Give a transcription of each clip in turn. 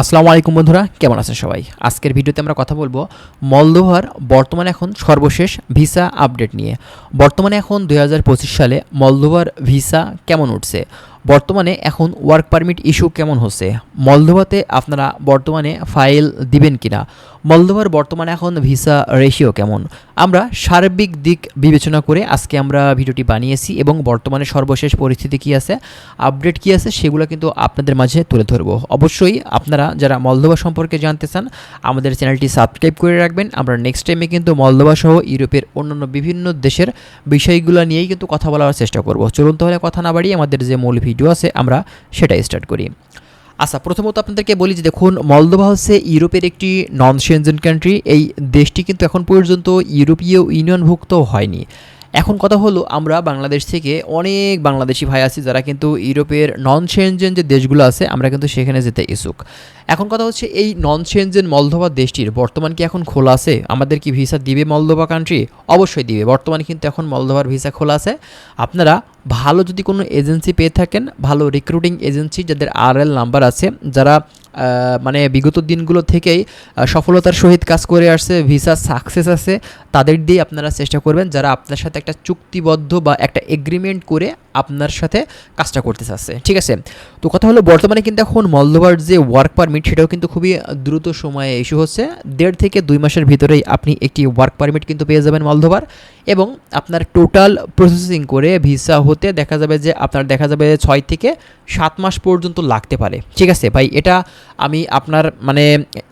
আসসালামু আলাইকুম বন্ধুরা, কেমন আছেন সবাই? আজকের ভিডিওতে আমরা কথা বলব মলদোভার বর্তমানে এখন সর্বশেষ ভিসা আপডেট নিয়ে। বর্তমানে এখন দু হাজার পঁচিশ সালে মলদোভার ভিসা কেমন উঠছে? বর্তমানে এখন ওয়ার্ক পারমিট ইস্যু কেমন হচ্ছে? মলদোভাতে আপনারা বর্তমানে ফাইল দিবেন কিনা? মলদোভার বর্তমানে এখন ভিসা রেশিও কেমন? আমরা সার্বিক দিক বিবেচনা করে আজকে আমরা ভিডিওটি বানিয়েছি এবং বর্তমানে সর্বশেষ পরিস্থিতি কী আছে, আপডেট কী আছে সেগুলো কিন্তু আপনাদের মাঝে তুলে ধরবো। অবশ্যই আপনারা যারা মলদোভা সম্পর্কে জানতে চান, আমাদের চ্যানেলটি সাবস্ক্রাইব করে রাখবেন। আমরা নেক্সট টাইমে কিন্তু মলদোভা সহ ইউরোপের অন্যান্য বিভিন্ন দেশের বিষয়গুলো নিয়েই কিন্তু কথা বলার চেষ্টা করব। চলুন তাহলে কথা না বাড়িয়ে আমাদের যে মূল ভিডিও আছে, আমরা সেটাই স্টার্ট করি। আচ্ছা প্রথমত আপনাদেরকে বলি যে দেখুন, মলদোভা হচ্ছে ইউরোপের একটি নন সেনজেন কান্ট্রি এই দেশটি কিন্তু এখন পর্যন্ত ইউরোপীয় ইউনিয়নভুক্ত হয়নি। এখন কথা হলো আমরা বাংলাদেশ থেকে অনেক বাংলাদেশি ভাই আছি যারা কিন্তু ইউরোপের নন সেনজেন যে দেশগুলো আছে, আমরা কিন্তু সেখানে যেতে ইচ্ছুক। এখন কথা হচ্ছে এই নন সেনজেন মলদোভা দেশটির বর্তমান কি এখন খোলা আছে? আমাদের কি ভিসা দিবে মলদোভা কান্ট্রি অবশ্যই দিবে। বর্তমানে কিন্তু এখন মলদোভার ভিসা খোলা আছে। আপনারা ভালো যদি কোনো এজেন্সি পেয়ে থাকেন, ভালো রিক্রুটিং এজেন্সি যাদের আর এল নাম্বার আছে, যারা মানে বিগত দিনগুলো থেকেই সফলতার সহিত কাজ করে আসছে, ভিসা সাকসেস আছে, তাদের দিয়ে আপনারা চেষ্টা করবেন যারা আপনার সাথে একটা চুক্তিবদ্ধ বা একটা এগ্রিমেন্ট করে আপনার সাথে কাজটা করতে চাচ্ছে। ঠিক আছে? তো কথা হলো, বর্তমানে কিন্তু এখন মলদোভার যে ওয়ার্ক পারমিট সেটাও কিন্তু খুবই দ্রুত সময়ে ইস্যু হচ্ছে। দেড় থেকে দুই মাসের ভিতরেই আপনি একটি ওয়ার্ক পারমিট কিন্তু পেয়ে যাবেন মলদোভার এবং আপনার টোটাল প্রসেসিং করে ভিসা হতে দেখা যাবে যে আপনার দেখা যাবে ছয় থেকে সাত মাস পর্যন্ত লাগতে পারে। ঠিক আছে? ভাই, এটা আমি আপনার মানে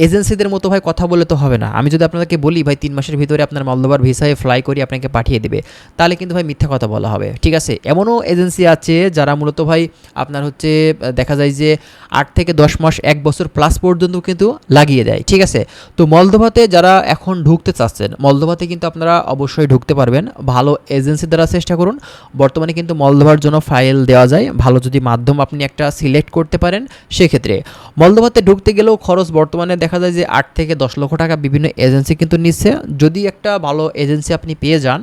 এজেন্সিদের মতো ভাই কথা বলে তো হবে না। আমি যদি আপনাদেরকে বলি, ভাই, তিন মাসের ভিতরে আপনার মলদোবার ভিসায় ফ্লাই করি আপনাকে পাঠিয়ে দেবে, তাহলে কিন্তু ভাই মিথ্যা কথা বলা হবে। ঠিক আছে? এমনও এজেন্সি আছে, যারা মূলত ভাই আপনার হচ্ছে দেখা যায় যে আট থেকে দশ মাস, এক বছর প্লাস পর্যন্ত কিন্তু লাগিয়ে দেয়, ঠিক আছে? তো মলদোভাতে যারা এখন ঢুকতে চাচ্ছেন, মলদোভাতে কিন্তু আপনারা অবশ্যই ঢুকতে পারবেন। ভালো এজেন্সি দ্বারা চেষ্টা করুন। বর্তমানে কিন্তু মলদোভার জন্য ফাইল দেওয়া যায়। ভালো যদি মাধ্যম আপনি একটা সিলেক্ট করতে পারেন, সেক্ষেত্রে। মলদোভাতে ঢুকতে গেলেও খরচ বর্তমানে দেখা যায় যে আট থেকে দশ লক্ষ টাকা বিভিন্ন এজেন্সি কিন্তু নিচ্ছে। যদি একটা ভালো এজেন্সি আপনি পেয়ে যান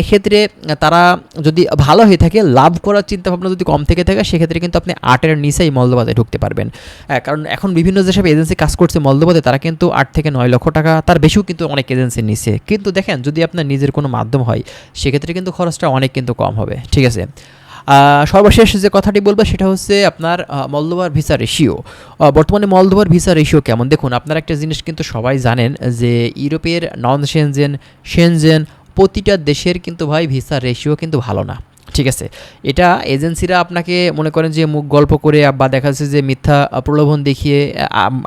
এক্ষেত্রে তারা যদি ভালো হয়ে থাকে লাভ করার চিন্তাভাবনা যদি কম থেকে থাকে সেক্ষেত্রে কিন্তু আপনি আটের নিচেই মলদোভাতে ঢুকতে পারবেন। হ্যাঁ, কারণ এখন বিভিন্ন যেসব এজেন্সি কাজ করছে মলদোভাতে তারা কিন্তু আট থেকে নয় লক্ষ টাকা তার বেশিও কিন্তু অনেক এজেন্সি নিচ্ছে কিন্তু দেখেন যদি আপনার নিজের কোনো মাধ্যম হয় সেক্ষেত্রে কিন্তু খরচটা অনেক কিন্তু কম হবে ঠিক আছে? সর্বশেষ যে কথাটি বলব সেটা হচ্ছে আপনার মলদোবার ভিসা রেশিও বর্তমানে মলদোভার ভিসা রেশিও কেমন? দেখুন আপনার একটা জিনিস কিন্তু সবাই জানেন যে ইউরোপের নন সেনজেন সেনজেন প্রতিটা দেশের কিন্তু ভাই ভিসা রেশিও কিন্তু ভালো না। ঠিক আছে। এটা এজেন্সিরা আপনাকে মনে করেন যে মুখ গল্প করে বা দেখা যাচ্ছে যে মিথ্যা প্রলোভন দেখিয়ে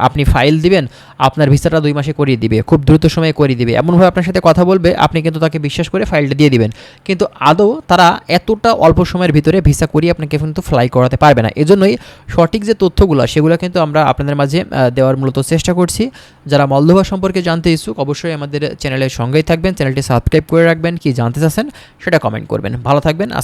আপনি ফাইল দিবেন, আপনার ভিসাটা দুই মাসে করিয়ে দিবে, খুব দ্রুত সময়ে করিয়ে দিবে। এমনভাবে আপনার সাথে কথা বলবে, আপনি কিন্তু তাকে বিশ্বাস করে ফাইলটা দিয়ে দিবেন। কিন্তু আদৌ তারা এতটা অল্প সময়ের ভিতরে ভিসা করিয়ে আপনাকে কিন্তু ফ্লাই করাতে পারবে না। এজন্যই সঠিক যে তথ্যগুলো, সেগুলো কিন্তু আমরা আপনাদের মাঝে দেওয়ার মূলত চেষ্টা করছি। যারা মলদোভা সম্পর্কে জানতে ইচ্ছুক, অবশ্যই আমাদের চ্যানেলের সঙ্গেই থাকবেন, চ্যানেলটি সাবস্ক্রাইব করে রাখবেন। কি জানতে চাচ্ছেন, সেটা কমেন্ট করবেন। ভালো থাকবেন।